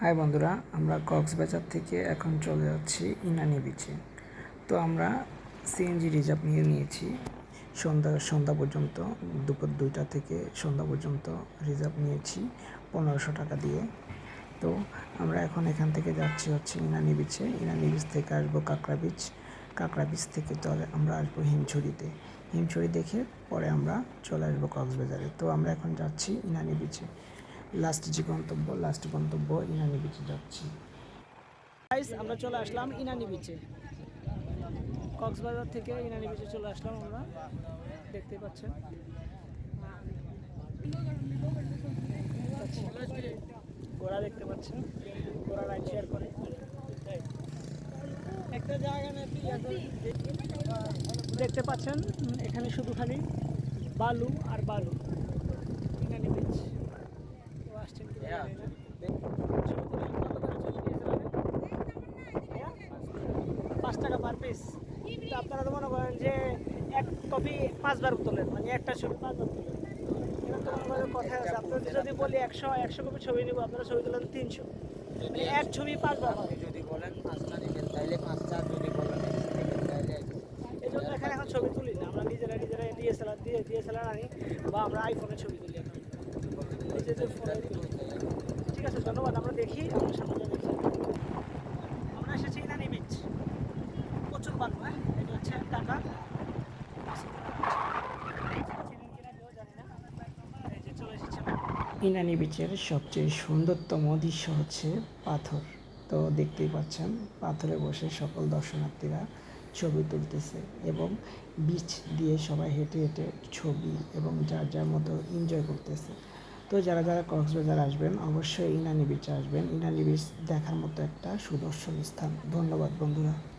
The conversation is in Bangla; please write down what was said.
হাই বন্ধুরা, আমরা কক্সবাজার থেকে এখন চলে যাচ্ছি ইনানি বিচে তো আমরা সিএনজি রিজার্ভ নিয়ে নিয়েছি। সন্ধ্যা সন্ধ্যা পর্যন্ত, দুপুর দুইটা থেকে সন্ধ্যা পর্যন্ত রিজার্ভ নিয়েছি পনেরোশো টাকা দিয়ে। তো আমরা এখন এখান থেকে যাচ্ছি হচ্ছে ইনানি বিচে ইনানি বিচ থেকে আসব কাঁকড়া বিচ কাঁকড়া বিচ থেকে চলে আমরা আসব হিমছড়িতে। হিমছড়ি দেখে পরে আমরা চলে আসব কক্সবাজারে। তো আমরা এখন যাচ্ছি ইনানি বিচে লাস্ট যে গন্তব্য, লাস্ট গন্তব্য ইনানি বিচে যাচ্ছি। আমরা চলে আসলাম ইনানি বিচে কক্সবাজার থেকে ইনানি বিচে চলে আসলাম আমরা। দেখতে পাচ্ছেন। ঘোড়া দেখতে পাচ্ছেন। ঘোড়া রাইড শেয়ার করে। একটা জায়গা দেখতে পাচ্ছেন, এখানে শুধু খালি বালু আর বালু। ইনানি বিচ পাঁচ টাকা পার পিস তো আপনারা তো মনে করেন যে এক কপি পাঁচবার তোলেন মানে একটা ছবি পাঁচবার তোলেন। এরকম তো মনে করেন কথা আছে। আপনাদের যদি বলি একশো একশো কপি ছবি নিব আপনারা ছবি তোলেন তিনশো। মানে এক ছবি পাঁচবার যদি বলেন পাঁচটা নেবেন তাইলে পাঁচটা যদি বলেন এই জন্য এখানে এখন ছবি তুলি না। আমরা নিজেরা নিজেরা ডিএসএলআর দিয়ে ডিএসএলআর আনি বা আমরা আইফোনে ছবি তুলি এখন নিজেদের ফোনে তুলি ইনানি বিচের সবচেয়ে সুন্দরতম দৃশ্য হচ্ছে পাথর। তো দেখতেই পাচ্ছেন, পাথরে বসে সকল দর্শনার্থীরা ছবি তুলতেছে এবং বিচ দিয়ে সবাই হেঁটে হেঁটে ছবি এবং যার যার মতো এনজয় করতেছে। তো যারা যারা কক্সবাজার আসবেন, অবশ্যই ইনানি বিচে আসবেন। ইনানি বিচ দেখার মতো একটা সুদর্শন স্থান। ধন্যবাদ, বন্ধুরা।